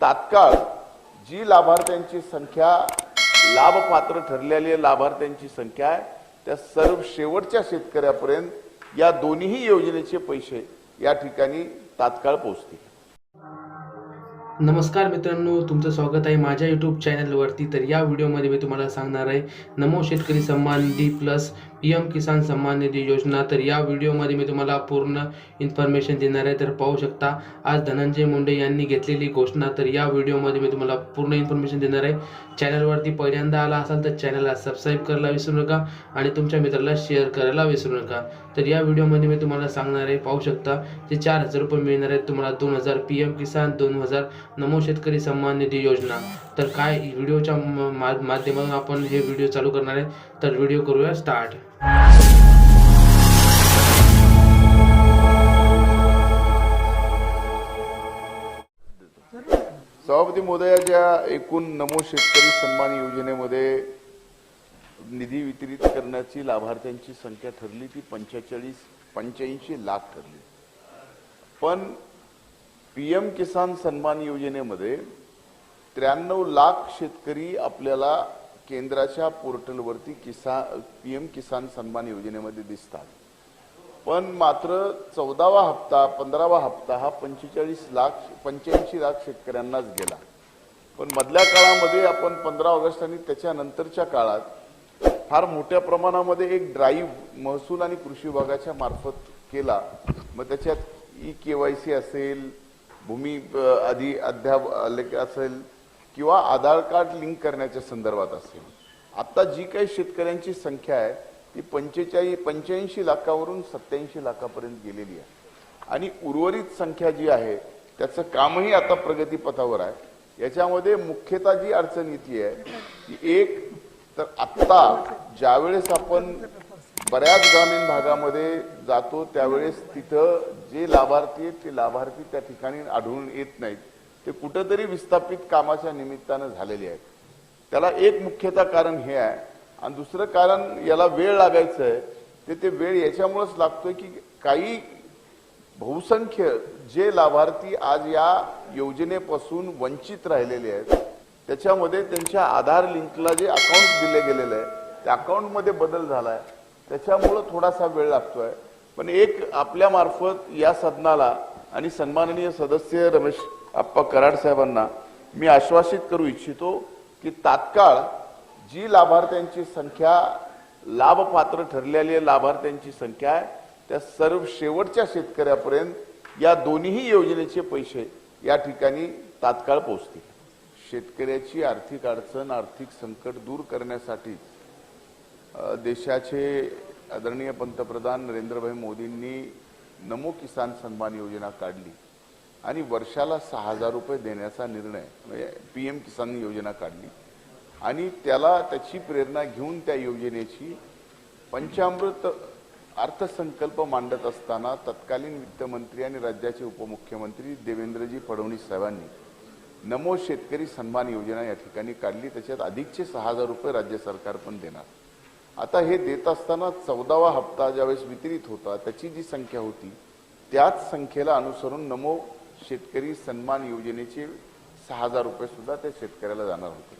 तात्काळ जी लाभार्थ्यांची संख्या लाभपात्र ठरलेली लाभार्थ्यांची संख्या आहे त्या सर्व शेवटच्या शेतकऱ्यापर्यंत या दोन्ही योजनेचे पैसे या ठिकाणी तात्काळ पोहोचतील. नमस्कार मित्रांनो तुमचं स्वागत आहे माझ्या यूट्यूब चॅनलवरती तर या व्हिडिओमध्ये मी तुम्हाला सांगणार आहे नमो शेतकरी सन्मान निधी प्लस पी एम किसान सन्मान निधी योजना. तर या व्हिडिओमध्ये मी तुम्हाला पूर्ण इन्फॉर्मेशन देणार आहे. तर पाहू शकता आज धनंजय मुंडे यांनी घेतलेली घोषणा. तर या व्हिडिओमध्ये मी तुम्हाला पूर्ण इन्फॉर्मेशन देणार आहे. चॅनलवरती पहिल्यांदा आला असाल तर चॅनलला सबस्क्राईब करायला विसरू नका आणि तुमच्या मित्राला शेअर करायला विसरू नका. तर या व्हिडिओमध्ये मी तुम्हाला सांगणार आहे पाहू शकता जे चार हजार रुपये मिळणार आहेत तुम्हाला दोन हजार पी एम किसान दोन हजार नमो शेतकरी सन्मान निधी योजना. तर काय व्हिडिओच्या माध्यमातून आपण हे व्हिडिओ चालू करणार आहे तर व्हिडिओ करूया स्टार्ट. सभापती महोदयाच्या एकूण नमो शेतकरी सन्मान योजनेमध्ये निधी वितरित करण्याची लाभार्थ्यांची संख्या ठरली ती पंचेचाळीस पंच्याऐंशी लाख ठरली. पण पी एम किसान सन्मान योजनेमध्ये त्र्याण्णव लाख शेतकरी आपल्याला केंद्राच्या पोर्टलवरती किसा पी एम किसान सन्मान योजनेमध्ये दिसतात. पण मात्र चौदावा हप्ता पंधरावा हप्ता हा पंचेचाळीस लाख पंच्याऐंशी लाख शेतकऱ्यांनाच गेला. पण मधल्या काळामध्ये आपण पंधरा ऑगस्ट आणि त्याच्यानंतरच्या काळात फार मोठ्या प्रमाणामध्ये एक ड्राईव्ह महसूल आणि कृषी विभागाच्या मार्फत केला. मग त्याच्यात ई के वाय सी असेल भूमी आधी अद्याप असेल किंवा आधार कार्ड लिंक करण्याच्या संदर्भात असेल. आता जी काही शेतकऱ्यांची संख्या आहे ती पंचेचाळीस पंच्याऐंशी लाखावरून सत्याऐंशी लाखापर्यंत गेलेली आहे. आणि उर्वरित संख्या जी आहे त्याचं कामही आता प्रगतीपथावर आहे. याच्यामध्ये मुख्यतः जी अडचण येते आहे ती एक तर आत्ता ज्यावेळेस आपण बऱ्याच ग्रामीण भागामध्ये जातो त्यावेळेस तिथं जे लाभार्थी आहेत ते लाभार्थी त्या ठिकाणी आढळून येत नाहीत. ते कुठंतरी विस्थापित कामाच्या निमित्तानं झालेली आहेत. त्याला एक मुख्यतः कारण हे आहे. आणि दुसरं कारण याला वेळ लागायचं आहे ते ते वेळ याच्यामुळेच लागतोय की काही बहुसंख्य जे लाभार्थी आज या योजनेपासून वंचित राहिलेले आहेत त्याच्यामध्ये त्यांच्या आधार लिंकला जे अकाउंट दिले गेलेलं आहे त्या अकाउंटमध्ये बदल झाला आहे त्याच्यामुळं थोडासा वेळ लागतोय. पण एक आपल्यामार्फत या सदनाला आणि सन्माननीय सदस्य रमेश आप्पा कराड साहेबांना मी आश्वासित करू इच्छितो की तात्काळ जी लाभार्थ्यांची संख्या लाभपात्र ठरलेली लाभार्थ्यांची संख्या आहे त्या सर्व शेवटच्या शेतकऱ्यापर्यंत या दोन्ही योजनेचे पैसे या ठिकाणी तात्काळ पोहोचतील. शेतकऱ्याची आर्थिक अडचण आर्थिक संकट दूर करण्यासाठी देशाचे आदरणीय पंतप्रधान नरेंद्रभाई मोदींनी नमो किसान सन्मान योजना काढली. आणि वर्षाला सहा हजार रुपये देण्याचा निर्णय म्हणजे पी एम किसान योजना काढली. आणि त्याला त्याची प्रेरणा घेऊन त्या योजनेची पंचामृत अर्थसंकल्प मांडत असताना तत्कालीन वित्तमंत्री आणि राज्याचे उपमुख्यमंत्री देवेंद्रजी फडणवीस साहेबांनी नमो शेतकरी सन्मान योजना या ठिकाणी काढली. त्याच्यात अधिकचे सहा हजार रुपये राज्य सरकार पण देणार. आता हे देत असताना चौदावा हप्ता ज्यावेळेस वितरित होता त्याची जी संख्या होती त्याच संख्येला अनुसरून नमो शेतकरी सन्मान योजनेचे सहा हजार रुपये सुद्धा त्या शेतकऱ्याला जाणार होते.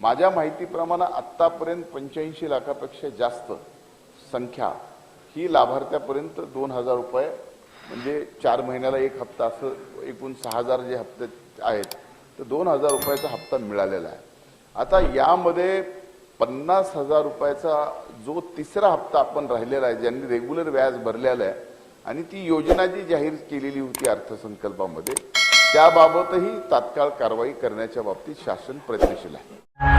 माझ्या माहितीप्रमाणे आत्तापर्यंत पंच्याऐंशी लाखापेक्षा जास्त संख्या ही लाभार्थ्यापर्यंत दोन हजार रुपये म्हणजे चार महिन्याला एक हप्ता असं एकूण सहा हजार जे हप्ते आहेत तर दोन हजार रुपयाचा हप्ता मिळालेला आहे. आता यामध्ये पन्नास हजार रुपयाचा जो तिसरा हप्ता आपण राहिलेला आहे ज्यांनी रेग्युलर व्याज भरलेला आहे आणि ती योजना जी जाहीर केलेली होती अर्थसंकल्पामध्ये त्याबाबतही तात्काळ कारवाई करण्याच्या बाबतीत शासन प्रयत्नशील आहे.